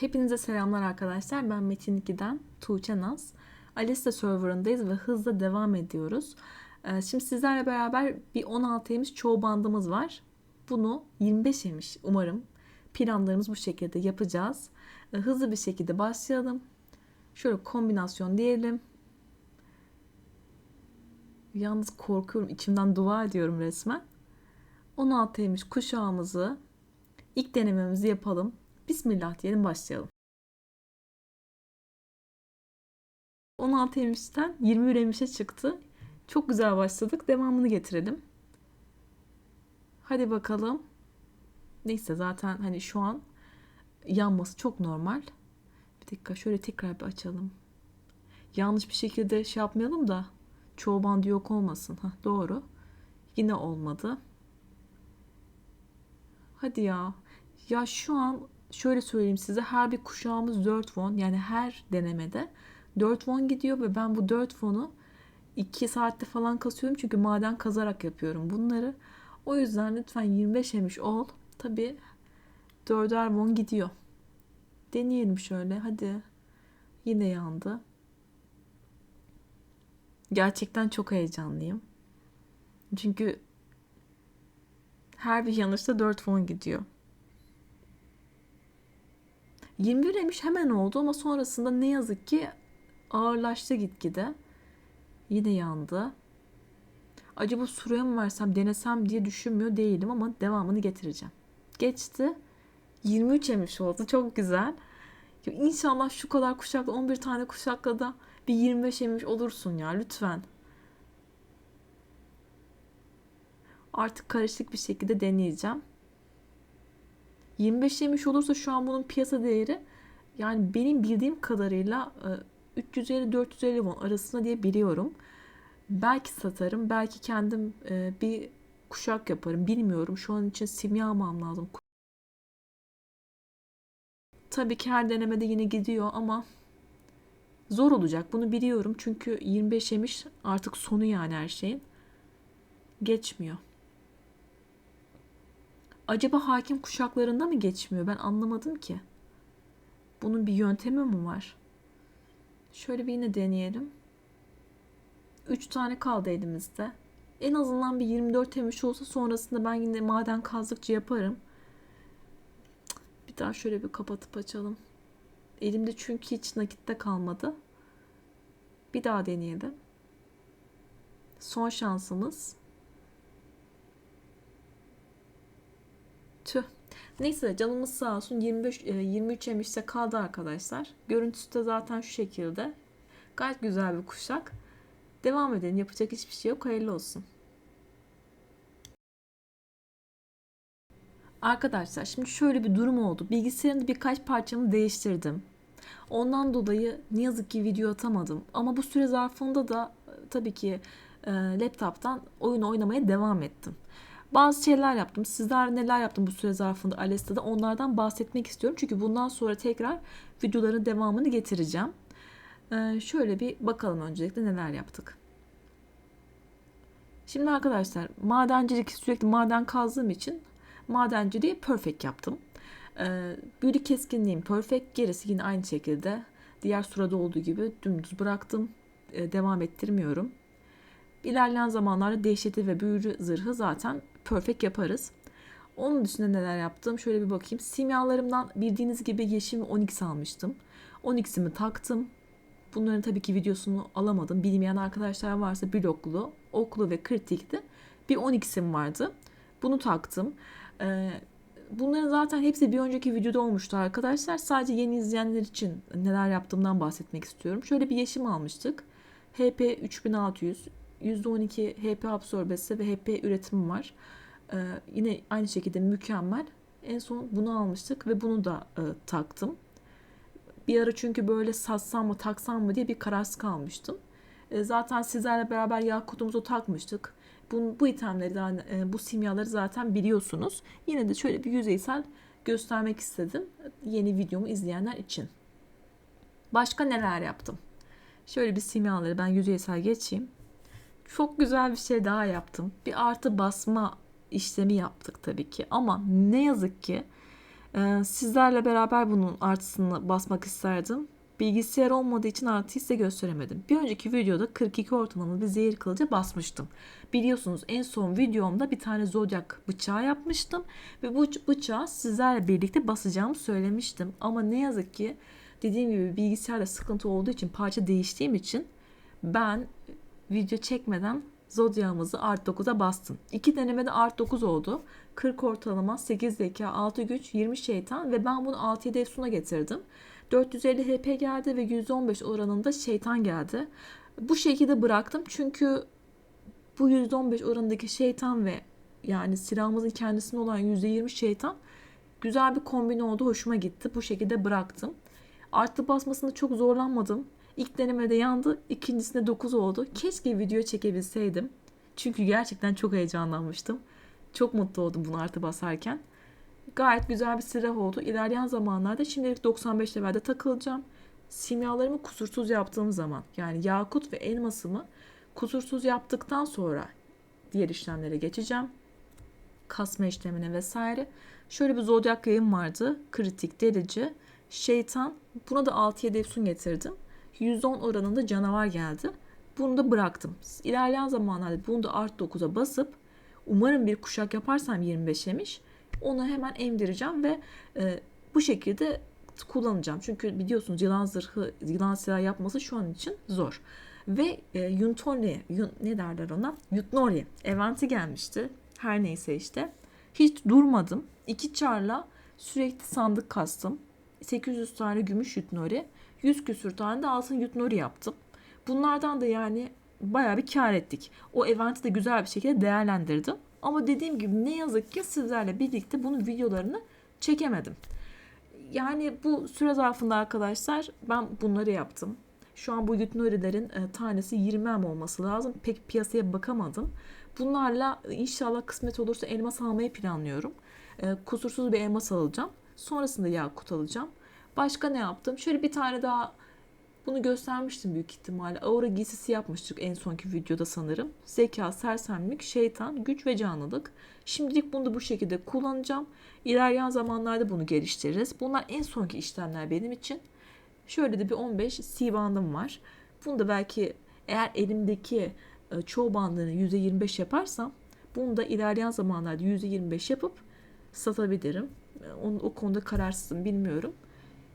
Hepinize selamlar arkadaşlar. Ben Metin 2'den Tuğçe Naz. Alesta serverındayız ve hızla devam ediyoruz. Ee, Şimdi sizlerle beraber bir 16 yemiş çoğu bandımız var. Bunu 25 yemiş umarım. Planlarımız bu şekilde yapacağız. Ee, Hızlı bir şekilde başlayalım. Şöyle kombinasyon diyelim. Yalnız korkuyorum. içimden dua ediyorum resmen. 16 yemiş kuşağımızı ilk denememizi yapalım. Bismillah diyelim başlayalım. 16 yemişten 20 üremişe çıktı. Çok güzel başladık. Devamını getirelim. Hadi bakalım. Neyse zaten hani şu an yanması çok normal. Bir dakika şöyle tekrar bir açalım. Yanlış bir şekilde şey yapmayalım da çoğu bandı yok olmasın. Hah, doğru. Yine olmadı. Hadi ya. Ya şu an şöyle söyleyeyim size her bir kuşağımız 4 won yani her denemede 4 won gidiyor ve ben bu 4 won'u 2 saatte falan kasıyorum çünkü maden kazarak yapıyorum bunları. O yüzden lütfen 25 yemiş ol. Tabi 4'er won gidiyor. Deneyelim şöyle hadi. Yine yandı. Gerçekten çok heyecanlıyım. Çünkü her bir yanışta 4 won gidiyor. 21 emiş hemen oldu ama sonrasında ne yazık ki ağırlaştı gitgide. Yine yandı. Acaba süreye mi versem denesem diye düşünmüyor değilim ama devamını getireceğim. Geçti. 23 emiş oldu. Çok güzel. Ya İnşallah şu kadar kuşakla 11 tane kuşakla da bir 25 emiş olursun ya lütfen. Artık karışık bir şekilde deneyeceğim. 25 yemiş olursa şu an bunun piyasa değeri yani benim bildiğim kadarıyla 350-450 won arasında diye biliyorum. Belki satarım, belki kendim e, bir kuşak yaparım. Bilmiyorum. Şu an için simya almam lazım. Tabii ki her denemede yine gidiyor ama zor olacak. Bunu biliyorum. Çünkü 25 yemiş artık sonu yani her şeyin. Geçmiyor. Acaba hakim kuşaklarında mı geçmiyor? Ben anlamadım ki. Bunun bir yöntemi mi var? Şöyle bir yine deneyelim. 3 tane kaldı elimizde. En azından bir 24 emiş olsa sonrasında ben yine maden kazdıkça yaparım. Bir daha şöyle bir kapatıp açalım. Elimde çünkü hiç nakitte kalmadı. Bir daha deneyelim. Son şansımız. Neyse canımız sağ olsun 25 23 emişte kaldı arkadaşlar. Görüntüsü de zaten şu şekilde. Gayet güzel bir kuşak. Devam edelim. Yapacak hiçbir şey yok. Hayırlı olsun. Arkadaşlar şimdi şöyle bir durum oldu. Bilgisayarın birkaç parçamı değiştirdim. Ondan dolayı ne yazık ki video atamadım. Ama bu süre zarfında da tabii ki e, laptop'tan oyun oynamaya devam ettim. Bazı şeyler yaptım. Sizler neler yaptım bu süre zarfında Alesta'da onlardan bahsetmek istiyorum. Çünkü bundan sonra tekrar videoların devamını getireceğim. Ee, şöyle bir bakalım öncelikle neler yaptık. Şimdi arkadaşlar madencilik sürekli maden kazdığım için madenciliği perfect yaptım. Ee, büyülü keskinliğim perfect. Gerisi yine aynı şekilde diğer sırada olduğu gibi dümdüz bıraktım. Ee, devam ettirmiyorum. İlerleyen zamanlarda dehşeti ve büyülü zırhı zaten perfect yaparız. Onun dışında neler yaptım? Şöyle bir bakayım. Simyalarımdan bildiğiniz gibi yeşil 12 almıştım. 12'simi taktım. Bunların tabii ki videosunu alamadım. Bilmeyen arkadaşlar varsa bloklu, oklu ve kritikti. Bir 12'sim vardı. Bunu taktım. Ee, bunların zaten hepsi bir önceki videoda olmuştu arkadaşlar. Sadece yeni izleyenler için neler yaptığımdan bahsetmek istiyorum. Şöyle bir yeşim almıştık. HP 3600, %12 HP absorbesi ve HP üretimi var. Ee, yine aynı şekilde mükemmel. En son bunu almıştık ve bunu da e, taktım. Bir ara çünkü böyle satsam mı taksam mı diye bir kararsız kalmıştım. E, zaten sizlerle beraber yakutumuzu takmıştık. Bu, bu itemleri, e, bu simyaları zaten biliyorsunuz. Yine de şöyle bir yüzeysel göstermek istedim yeni videomu izleyenler için. Başka neler yaptım? Şöyle bir simyaları ben yüzeysel geçeyim. Çok güzel bir şey daha yaptım. Bir artı basma işlemi yaptık tabii ki. Ama ne yazık ki Ee, sizlerle beraber bunun artısını basmak isterdim. Bilgisayar olmadığı için artıyı size gösteremedim. Bir önceki videoda 42 ortalama bir zehir kılıcı basmıştım. Biliyorsunuz en son videomda bir tane zodyak bıçağı yapmıştım. Ve bu bıçağı sizlerle birlikte basacağımı söylemiştim. Ama ne yazık ki dediğim gibi bilgisayarda sıkıntı olduğu için parça değiştiğim için ben video çekmeden zodyağımızı art 9'a bastım. İki denemede art 9 oldu. 40 ortalama, 8 zeka, 6 güç, 20 şeytan ve ben bunu 6-7 efsuna getirdim. 450 HP geldi ve %15 oranında şeytan geldi. Bu şekilde bıraktım çünkü bu %15 oranındaki şeytan ve yani silahımızın kendisinde olan %20 şeytan güzel bir kombin oldu. Hoşuma gitti. Bu şekilde bıraktım. Artı basmasında çok zorlanmadım. İlk denemede yandı. ikincisinde 9 oldu. Keşke video çekebilseydim. Çünkü gerçekten çok heyecanlanmıştım. Çok mutlu oldum bunu artı basarken. Gayet güzel bir silah oldu. İlerleyen zamanlarda şimdilik 95 levelde takılacağım. Simyalarımı kusursuz yaptığım zaman yani yakut ve elmasımı kusursuz yaptıktan sonra diğer işlemlere geçeceğim. Kasma işlemine vesaire. Şöyle bir zodyak yayın vardı. Kritik, delici, şeytan. Buna da 6-7 efsun getirdim. %10 oranında canavar geldi. Bunu da bıraktım. İlerleyen zamanlarda bunu da art 9'a basıp umarım bir kuşak yaparsam 25 yemiş onu hemen emdireceğim ve e, bu şekilde kullanacağım. Çünkü biliyorsunuz yılan zırhı, yılan silah yapması şu an için zor. Ve e, Yuntori, Yun, ne derler ona? Yutnori eventi gelmişti. Her neyse işte. Hiç durmadım. İki çarla sürekli sandık kastım. 800 tane gümüş Yutnori. 100 küsür tane de altın Yutnori yaptım. Bunlardan da yani bayağı bir kar ettik. O eventi de güzel bir şekilde değerlendirdim. Ama dediğim gibi ne yazık ki sizlerle birlikte bunun videolarını çekemedim. Yani bu süre zarfında arkadaşlar ben bunları yaptım. Şu an bu Yutnori'lerin e, tanesi 20 em olması lazım. Pek piyasaya bakamadım. Bunlarla inşallah kısmet olursa elmas almayı planlıyorum. E, kusursuz bir elmas alacağım. Sonrasında yakut alacağım. Başka ne yaptım? Şöyle bir tane daha bunu göstermiştim büyük ihtimalle. Aura giysisi yapmıştık en sonki videoda sanırım. Zeka, sersemlik, şeytan, güç ve canlılık. Şimdilik bunu da bu şekilde kullanacağım. İlerleyen zamanlarda bunu geliştiririz. Bunlar en sonki işlemler benim için. Şöyle de bir 15 C bandım var. Bunu da belki eğer elimdeki e, çoğu bandını %25 yaparsam bunu da ilerleyen zamanlarda %25 yapıp satabilirim. E, o, o konuda kararsızım bilmiyorum.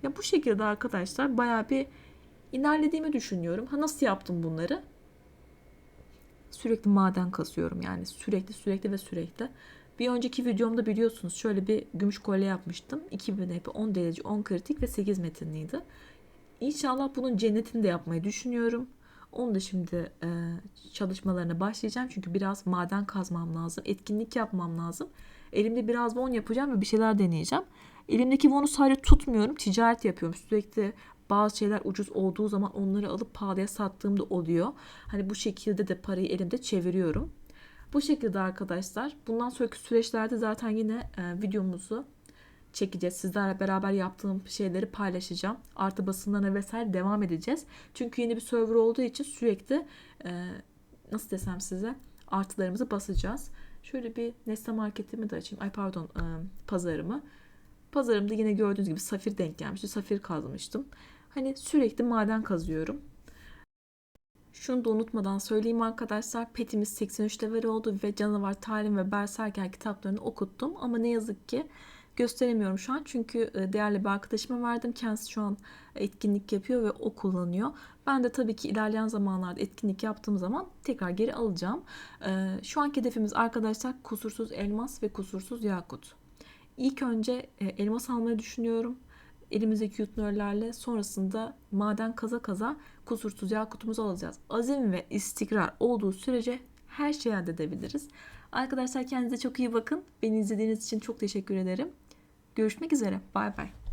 Ya bu şekilde arkadaşlar bayağı bir ilerlediğimi düşünüyorum. Ha nasıl yaptım bunları? Sürekli maden kasıyorum yani sürekli sürekli ve sürekli. Bir önceki videomda biliyorsunuz şöyle bir gümüş kolye yapmıştım. 2000 EP 10 derece 10 kritik ve 8 metinliydi. İnşallah bunun cennetini de yapmayı düşünüyorum. Onu da şimdi e, çalışmalarına başlayacağım. Çünkü biraz maden kazmam lazım. Etkinlik yapmam lazım. Elimde biraz won yapacağım ve bir şeyler deneyeceğim. Elimdeki won'u sadece tutmuyorum. Ticaret yapıyorum. Sürekli bazı şeyler ucuz olduğu zaman onları alıp pahalıya sattığım da oluyor. Hani bu şekilde de parayı elimde çeviriyorum. Bu şekilde arkadaşlar bundan sonraki süreçlerde zaten yine e, videomuzu çekeceğiz. Sizlerle beraber yaptığım şeyleri paylaşacağım. Artı basınlarına vesaire devam edeceğiz. Çünkü yeni bir server olduğu için sürekli e, nasıl desem size artılarımızı basacağız. Şöyle bir Nesne marketimi de açayım. Ay pardon e, pazarımı. Pazarımda yine gördüğünüz gibi safir denk gelmişti. Safir kazmıştım. Hani sürekli maden kazıyorum. Şunu da unutmadan söyleyeyim arkadaşlar. Petimiz 83 level oldu ve Canavar, Talim ve Berserker kitaplarını okuttum. Ama ne yazık ki gösteremiyorum şu an. Çünkü e, değerli bir arkadaşıma verdim. Kendisi şu an etkinlik yapıyor ve o kullanıyor. Ben de tabii ki ilerleyen zamanlarda etkinlik yaptığım zaman tekrar geri alacağım. E, şu anki hedefimiz arkadaşlar kusursuz elmas ve kusursuz yakut. İlk önce e, elmas almayı düşünüyorum elimizdeki yutnörlerle sonrasında maden kaza kaza kusursuz yakutumuzu alacağız. Azim ve istikrar olduğu sürece her şeyi elde edebiliriz. Arkadaşlar kendinize çok iyi bakın. Beni izlediğiniz için çok teşekkür ederim. Görüşmek üzere. Bay bay.